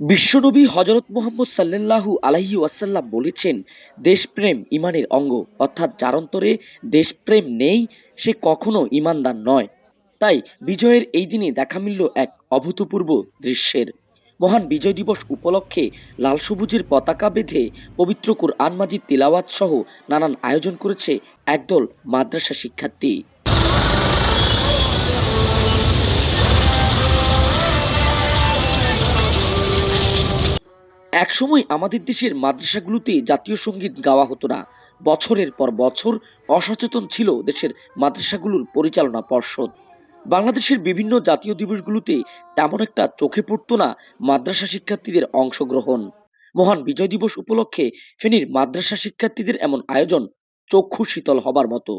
বিশ্বনবী হজরত মোহাম্মদ সাল্লাল্লাহু আলাইহি ওয়াসাল্লাম বলেছেন, দেশপ্রেম ইমানের অঙ্গ। অর্থাৎ যার অন্তরে দেশপ্রেম নেই, সে কখনো ইমানদার নয়। তাই বিজয়ের এই দিনে দেখা মিলল এক অভূতপূর্ব দৃশ্যের। মহান বিজয় দিবস উপলক্ষে লাল সবুজের পতাকা বেঁধে পবিত্র কুরআন মাজিদ তিলাওয়াত সহ নানান আয়োজন করেছে একদল মাদ্রাসা শিক্ষার্থী। একসময় আমাদের দেশের মাদ্রাসাগুলোতে জাতীয় সংগীত গাওয়া হতো না। বছরের পর বছর অসচেতন ছিল দেশের মাদ্রাসাগুলোর পরিচালনা পর্ষদ। বাংলাদেশের বিভিন্ন জাতীয় দিবসগুলোতে তেমন একটা চোখে পড়তো না মাদ্রাসা শিক্ষার্থীদের অংশগ্রহণ। মহান বিজয় দিবস উপলক্ষে ফেনীর মাদ্রাসা শিক্ষার্থীদের এমন আয়োজন চক্ষু শীতল হবার মতো।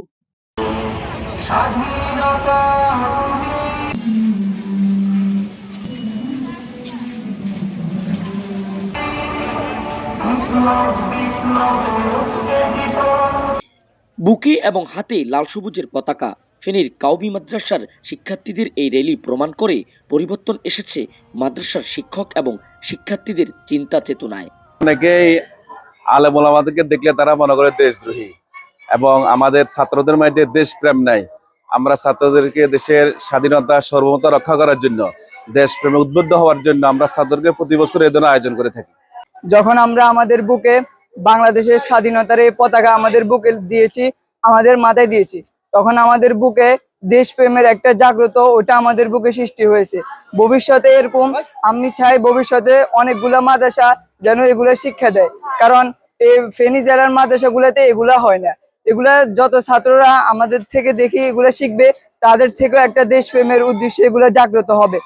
বুকে এবং হাতে লাল সবুজের পতাকা। ফেনীর কাউবি মাদ্রাসার শিক্ষার্থীদের এই র্যালি প্রমাণ করে পরিবর্তন এসেছে মাদ্রাসার শিক্ষক এবং শিক্ষার্থীদের চিন্তা চেতনায়। অনেকেই আলেম ওলামাদেরকে দেখলে তারা মনে করে দেশদ্রোহী এবং আমাদের ছাত্রদের মধ্যে দেশপ্রেম নাই। আমরা ছাত্রদেরকে দেশের স্বাধীনতা সর্বমতা রক্ষা করার জন্য, দেশপ্রেমে উদ্বুদ্ধ হওয়ার জন্য আমরা ছাত্রদেরকে প্রতি বছর এই ধরনের আয়োজন করে থাকি। যখন আমরা আমাদের বুকে বাংলাদেশের স্বাধীনতার এই পতাকা আমাদের বুকে দিয়েছি, আমাদের মাথায় দিয়েছি, তখন আমাদের বুকে দেশপ্রেমের একটা জাগ্রত ওটা আমাদের বুকে সৃষ্টি হয়েছে। ভবিষ্যতে এরকম, আমি চাই ভবিষ্যতে অনেকগুলো মাদ্রাসা যেন এগুলো শিক্ষা দেয়। কারণ এই ফেনী জেলার মাদ্রাসাগুলোতে এগুলা হয় না। এগুলা যত ছাত্ররা আমাদের থেকে দেখি এগুলা শিখবে, তাদের থেকেও একটা দেশপ্রেমের উদ্দেশ্যে এগুলো জাগ্রত হবে।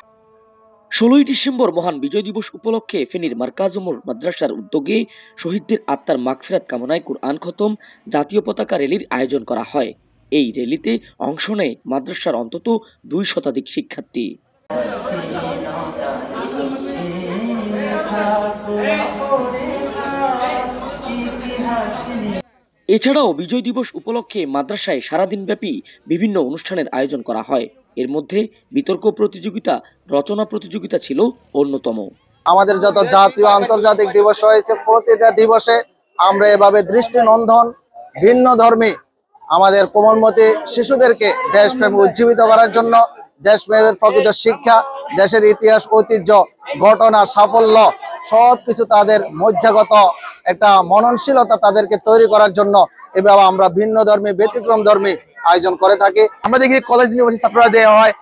ষোলোই ডিসেম্বর মহান বিজয় দিবস উপলক্ষে ফেনীর মার্কাজমর মাদ্রাসার উদ্যোগে শহীদদের আত্মার মাগফিরাত কামনায় কুরআন খতম, জাতীয় পতাকা র্যালির আয়োজন করা হয়। এই র্যালিতে অংশ নেয় মাদ্রাসার অন্তত দুই শতাধিক শিক্ষার্থী। এছাড়াও বিজয় দিবস উপলক্ষে মাদ্রাসায় সারাদিনব্যাপী বিভিন্ন অনুষ্ঠানের আয়োজন করা হয়। এর মধ্যে বিতর্ক প্রতিযোগিতা, রচনা প্রতিযোগিতা ছিল অন্যতম। আমাদের যত জাতীয় আন্তর্জাতিক দিবস রয়েছে, প্রতিটা দিবসে আমরা এভাবে দৃষ্টি দৃষ্টিনন্দন, ভিন্ন ধর্মী আমাদের কোমলমতি শিশুদেরকে দেশপ্রেম উজ্জীবিত করার জন্য, দেশপ্রেমের প্রকৃত শিক্ষা, দেশের ইতিহাস, ঐতিহ্য, ঘটনা, সাফল্য সব কিছু তাদের মজ্জাগত একটা মননশীলতা তাদেরকে তৈরি করার জন্য এভাবে আমরা ভিন্ন ধর্মী, ব্যতিক্রম ধর্মী আয়োজন করে থাকি। আমরা দেখি কলেজ ইউনিভার্সিটি ছাত্ররা দেওয়া হয়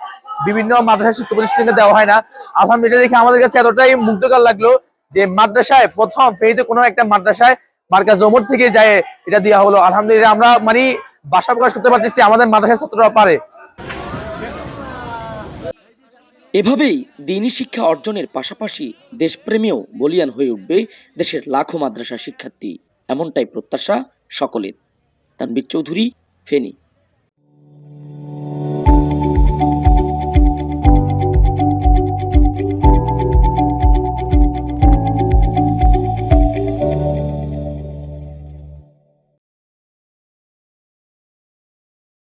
বিভিন্ন মাদ্রাসা শিক্ষা প্রতিষ্ঠানকে দেওয়া হয় না। আলহামদুলিল্লাহ দেখে আমাদের কাছে এতটাই মুগ্ধকর লাগল যে মাদ্রাসায় প্রথম ফেরিতে কোনো একটা মাদ্রাসায় মার্কাজ জমর থেকে যায় এটা দেওয়া হলো। আলহামদুলিল্লাহ আমরা মানে বাসা প্রকাশ করতে পারতেছি আমাদের মাদ্রাসার ছাত্ররা পারে। এভাবেই দিনই শিক্ষা অর্জনের পাশাপাশি দেশপ্রেমেও বলিয়ান হয়ে উঠবে দেশের লাখো মাদ্রাসা শিক্ষার্থী। এমনটাই প্রত্যাশা সকলের। তানবীর চৌধুরী ফেনী।